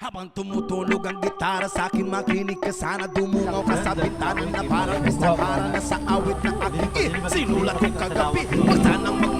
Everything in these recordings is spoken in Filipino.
Habang tumutunog ang gitara sa akin makinig ka sana Dumungaw ka. Sa bintana na parang isa para na sa awit na aking Sinulat ko kagabi. Huwag sanang mag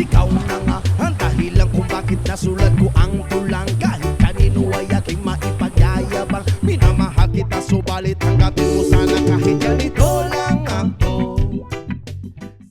Ikaw na nga ang dahilan kung bakit nasulat ko ang tulang. Kahit kanino ay aking maipagyayabang. Minamahal kita subalit hanggang